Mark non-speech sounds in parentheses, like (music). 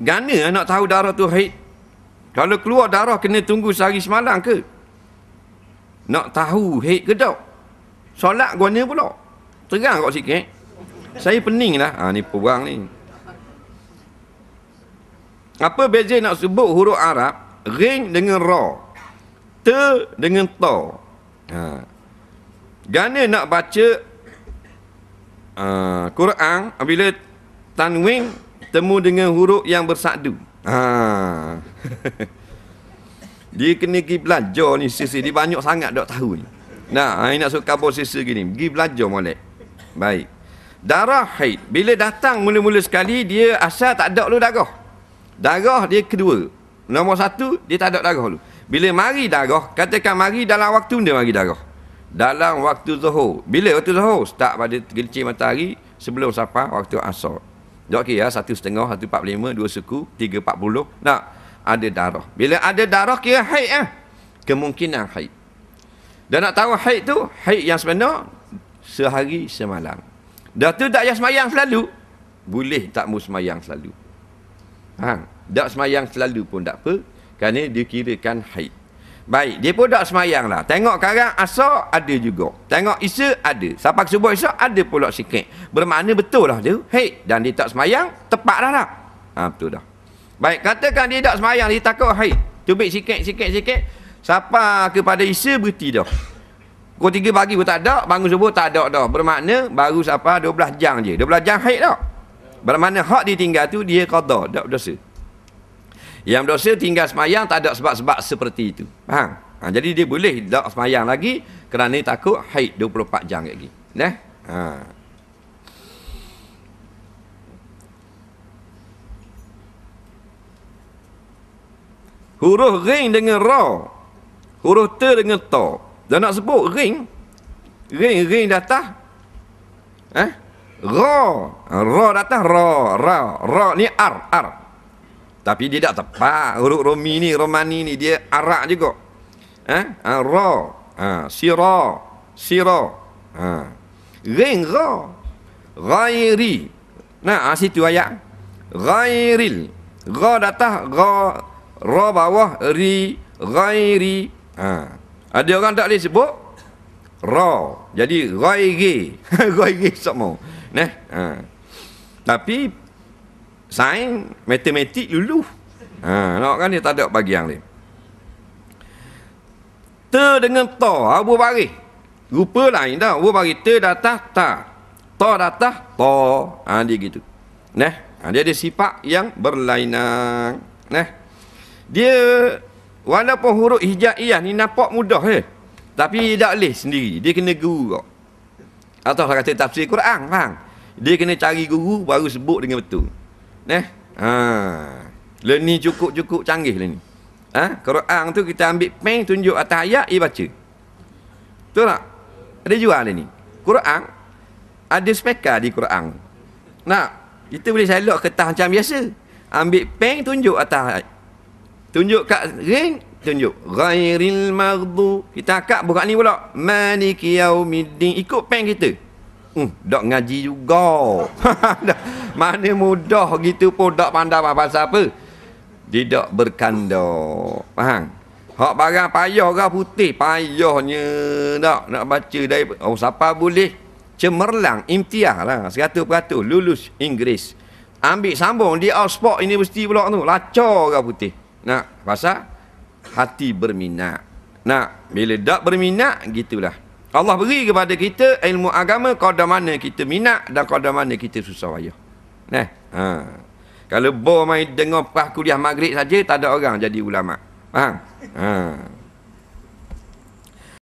Gana nak tahu darah tu haid? Kalau keluar darah kena tunggu sehari semalam ke? Nak tahu haid ke tak? Solat guna pula. Terang kau sikit. Saya pening lah. Ha, ni perang ni. Apa beza nak sebut huruf Arab? Ring dengan ra. Te dengan ta. Ha. Gana nak baca uh, Quran bila tanwin temu dengan huruf yang bersadu. Ha. (laughs) dia kena pergi belajar ni sisi dia banyak sangat tak tahu ni. Nah, ini nak suka kabur sisi gini. Pergi belajar molek. Baik. Darah haid. Bila datang mula-mula sekali, dia asal tak ada lu darah. Darah dia kedua. Nombor satu, dia tak ada darah lu. Bila mari darah, katakan mari dalam waktu dia mari darah. Dalam waktu zuhur. Bila waktu zuhur? Start pada gelincir matahari sebelum sampai waktu asar. Tak kira satu setengah, satu empat lima, dua suku, tiga empat puluh. Nak ada darah. Bila ada darah kira haid eh? Kemungkinan haid. Dan nak tahu haid tu, haid yang sebenar, sehari semalam. Dah tu tak payah semayang selalu. Boleh tak mu semayang selalu. Ha, tak semayang selalu pun tak apa. Kerana dia kirakan haid. Baik, dia pun tak semayang lah. Tengok karang asar, ada juga. Tengok isa, ada. Sampai subuh isa, ada pula sikit. Bermakna betul lah dia. Haid. Dan dia tak semayang, tepat dah tak? Ha, betul dah. Baik, katakan dia tak semayang, dia takut haid. Cubit sikit, sikit, sikit. Siapa kepada isa berhenti dah. Pukul tiga pagi pun tak ada, bangun subuh tak ada dah. Bermakna baru siapa 12 jam je. 12 jam haid tak? Bermakna hak ditinggal tu dia qada, tak berdosa. Yang berdosa tinggal semayang tak ada sebab-sebab seperti itu. Faham? Ha, jadi dia boleh tak semayang lagi kerana takut haid 24 jam lagi. Nah. Ha. Huruf ring dengan ra huruf T dengan ta. Dan nak sebut ring, ring, ring datang, eh? Ra, ra datang, ra, ra, ra ni ar, ar. Tapi dia tak tepat. Huruf Romi ni, Romani ni, dia arak juga. Eh? Ha, ra, ha, sira, sira. Ha. Ring, ra, ghairi. Nah, ha, situ ayat. Ghairil. Ra datang, ra, ra bawah, ri, ghairi, Ha. Ada orang tak boleh sebut ra. Jadi ghairi. (laughs) ghairi semua. Nah. Ha. Tapi sains matematik dulu. Ha, nak kan dia tak ada bagian lain. Te dengan ta, abu baris. Rupa lain dah. Abu baris te datang ta. Ta datang ta. Ha, dia gitu. Nah, ha, dia ada sifat yang berlainan. Nah. Dia Walaupun huruf hijaiyah ni nampak mudah eh. Tapi tak boleh sendiri. Dia kena guru kok. Atau kata tafsir Quran, faham? Dia kena cari guru baru sebut dengan betul. Neh. Ha. Lah ni cukup-cukup canggih lah ni. Ha? Quran tu kita ambil pen tunjuk atas ayat, ia baca. Betul tak? Ada jual ni. Quran ada spekar di Quran. Nak, kita boleh selok kertas macam biasa. Ambil pen tunjuk atas ayat. Tunjuk kat ring, tunjuk. Ghairil maghdu. Kita akak buka ni pula. Maliki yaumiddin. Ikut pen kita. Hmm, dak ngaji juga. (laughs) Mana mudah gitu pun dak pandai apa apa. Tidak berkanda. Faham? Hak barang payah ke putih. Payahnya tak nak baca dari... Oh, siapa boleh cemerlang imtiah lah. Seratus peratus. Lulus Inggeris. Ambil sambung di Oxford University pula tu. Lacar ke putih. Nak pasal hati berminat. Nak bila tak berminat gitulah. Allah beri kepada kita ilmu agama qadar mana kita minat dan qadar mana kita susah payah. Nah. Ha. Kalau bo mai dengar pas kuliah maghrib saja tak ada orang jadi ulama. Faham? Ha.